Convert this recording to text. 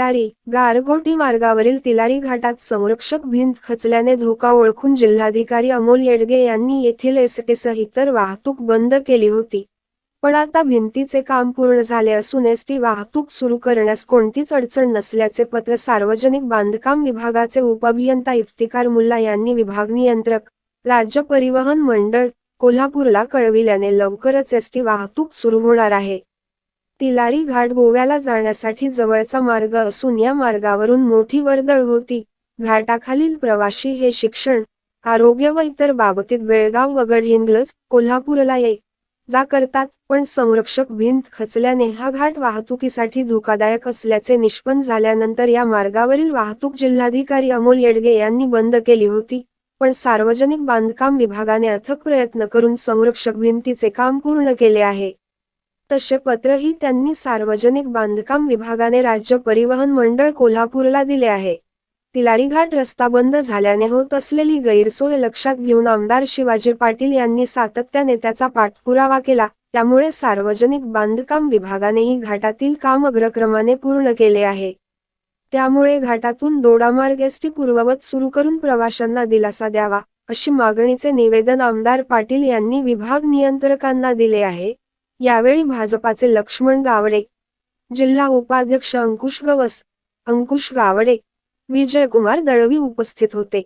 तिलारी गारगोटी मार्गावरील तिलारी घाटात संरक्षक भिंत खचल्याने धोका ओळखून जिल्हाधिकारी अमोल येडगे यांनी येथील एसटीसह इतर वाहतूक बंद केली होती. पण आता भिंतीचे काम पूर्ण झाले असून एसटी वाहतूक सुरू करण्यास कोणतीच अडचण नसल्याचे पत्र सार्वजनिक बांधकाम विभागाचे उपअभियंता इफ्तिकार मुल्ला यांनी विभाग नियंत्रक राज्य परिवहन मंडळ कोल्हापूरला कळविल्याने लवकरच एसटी वाहतूक सुरू होणार आहे. तिलारी घाट गोव्याला जाण्यासाठी जवळचा मार्ग असून या मार्गावरून मोठी वर्दळ होती. घाटाखालील प्रवाशी हे शिक्षण आरोग्य व इतर बाबतीत बेळगाव वगड हिंगलज कोल्हापूरला ये. जा करतात पण संरक्षक भिंत खचल्याने हा घाट वाहतुकीसाठी धोकादायक असल्याचे निष्पन्न झाल्यानंतर या मार्गावरील वाहतूक जिल्हाधिकारी अमोल येडगे यांनी बंद केली होती. पण सार्वजनिक बांधकाम विभागाने अथक प्रयत्न करून संरक्षक भिंतीचे काम पूर्ण केले आहे. तसे पत्रही त्यांनी सार्वजनिक बांधकाम विभागाने राज्य परिवहन मंडळ कोल्हापूरला दिले आहे. तिलारीघाट रस्ता बंद झाल्याने होत असलेली गैरसोय लक्षात घेऊन आमदार शिवाजी पाटील यांनी सातत्याने त्याचा पाठपुरावा केला त्यामुळे सार्वजनिक बांधकाम विभागानेही घाटातील काम अग्रक्रमाने पूर्ण केले आहे. त्यामुळे घाटातून दोडामार्ग एसटी पूर्ववत सुरू करून प्रवाशांना दिलासा द्यावा अशी मागणीचे निवेदन आमदार पाटील यांनी विभाग नियंत्रकांना दिले आहे. यावेळी भाजपाचे लक्ष्मण गावडे जिल्हा उपाध्यक्ष अंकुश गवस अंकुश गावडे विजयकुमार दळवी उपस्थित होते.